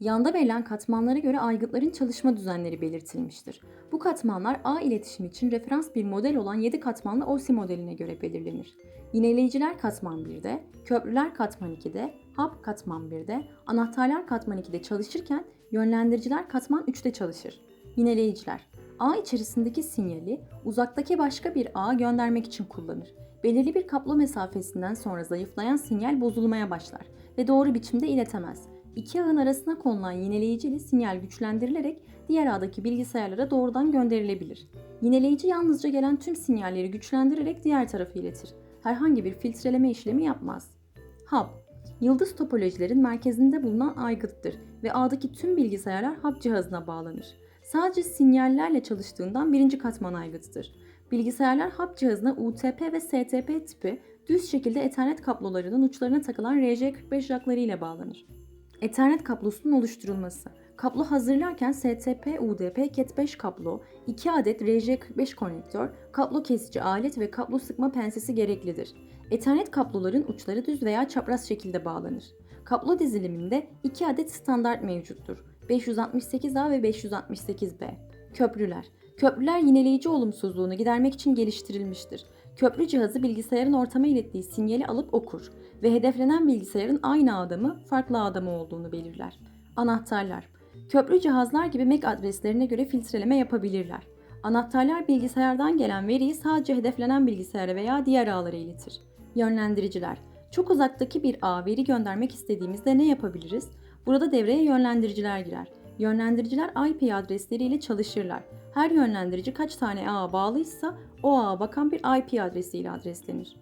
Yanda verilen katmanlara göre aygıtların çalışma düzenleri belirtilmiştir. Bu katmanlar ağ iletişimi için referans bir model olan 7 katmanlı OSI modeline göre belirlenir. Yineleyiciler katman 1'de, köprüler katman 2'de, hap katman 1'de, anahtarlar katman 2'de çalışırken yönlendiriciler katman 3'te çalışır. Yineleyiciler ağ içerisindeki sinyali uzaktaki başka bir ağa göndermek için kullanır. Belirli bir kaplo mesafesinden sonra zayıflayan sinyal bozulmaya başlar ve doğru biçimde iletemez. İki ağın arasına konulan yineleyici ile sinyal güçlendirilerek diğer ağdaki bilgisayarlara doğrudan gönderilebilir. Yineleyici yalnızca gelen tüm sinyalleri güçlendirerek diğer tarafa iletir. Herhangi bir filtreleme işlemi yapmaz. Hub Yıldız topolojilerin merkezinde bulunan aygıttır ve ağdaki tüm bilgisayarlar hub cihazına bağlanır. Sadece sinyallerle çalıştığından birinci katman aygıtıdır. Bilgisayarlar hub cihazına UTP ve STP tipi düz şekilde Ethernet kablolarının uçlarına takılan RJ45 jackları ile bağlanır. Ethernet kablosunun oluşturulması. Kablo hazırlarken STP, UDP, Cat5 kablo, 2 adet RJ45 konnektör, kablo kesici alet ve kablo sıkma pensesi gereklidir. Ethernet kabloların uçları düz veya çapraz şekilde bağlanır. Kablo diziliminde 2 adet standart mevcuttur. 568A ve 568B. Köprüler. Köprüler yineleyici olumsuzluğunu gidermek için geliştirilmiştir. Köprü cihazı bilgisayarın ortama ilettiği sinyali alıp okur ve hedeflenen bilgisayarın aynı ağda mı, farklı ağda mı olduğunu belirler. Anahtarlar. Köprü cihazlar gibi MAC adreslerine göre filtreleme yapabilirler. Anahtarlar bilgisayardan gelen veriyi sadece hedeflenen bilgisayara veya diğer ağlara iletir. Yönlendiriciler. Çok uzaktaki bir ağa veri göndermek istediğimizde ne yapabiliriz? Burada devreye yönlendiriciler girer. Yönlendiriciler IP adresleriyle çalışırlar. Her yönlendirici kaç tane ağa bağlıysa o ağa bakan bir IP adresiyle adreslenir.